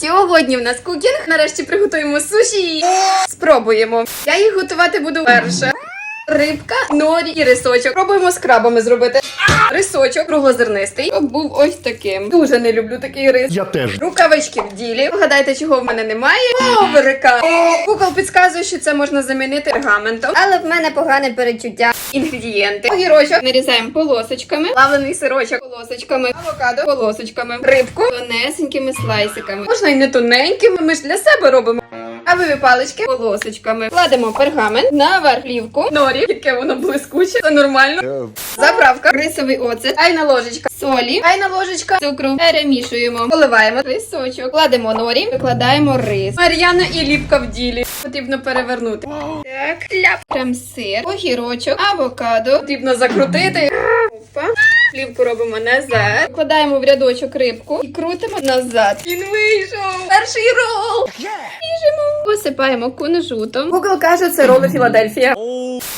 Сьогодні в нас кукінг. Нарешті приготуємо суші. Спробуємо. Я їх готувати буду перше. Рибка, норі і рисочок. Пробуємо з крабами зробити. Рисочок круглозернистий. Був ось таким. Дуже не люблю такий рис. Я теж. Рукавички в ділі. Вгадайте, чого в мене немає. Коврика. Google підказує, що це можна замінити пергаментом. Але в мене погане перечуття. Інгредієнти. Огірочок нарізаємо полосочками, плавлений сирочок полосочками, авокадо полосочками, рибку тонесенькими слайсиками. Можна і не тоненькими, ми ж для себе робимо. Авові палички полосочками. Кладемо пергамент наверх плівку. Норі, яке воно блискуче, це нормально. Заправка, рисовий оцет, айна ложечка солі, айна ложечка цукру. Перемішуємо. Поливаємо рисочок, кладемо норі, викладаємо рис. Мар'яна і ліпка в ділі. Потрібно перевернути. Так, ляп. Прям сир, огірочок, авокадо. Потрібно закрутити. Опа. Плівку робимо назад. Вкладаємо в рядочок рибку і крутимо назад. Він вийшов. Перший рол. Їжимо. Посипаємо кунжутом. Google каже, це роли Філадельфія.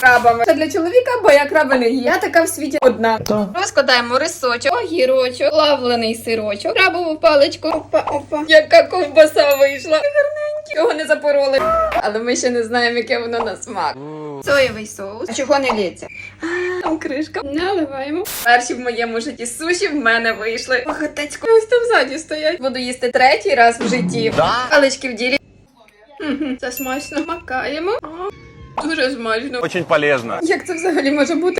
Крабами. Це для чоловіка, бо я краби не їм. Я така в світі одна. Та. Розкладаємо рисочок, огірочок, плавлений сирочок, крабову паличку. Опа, опа. Яка ковбаса вийшла. Гарненькі. Його не запороли. Але ми ще не знаємо, яке воно на смак. Соєвий соус. А чого не лється? Там кришка. Наливаємо. Перші в моєму житті суші в мене вийшли. Багатецько. Ось там ззаді стоять. Буду їсти третій раз в житті. Палички в ділі. Це смачно. Макаємо. Дуже смачно. Очень полезно. Як це взагалі може бути?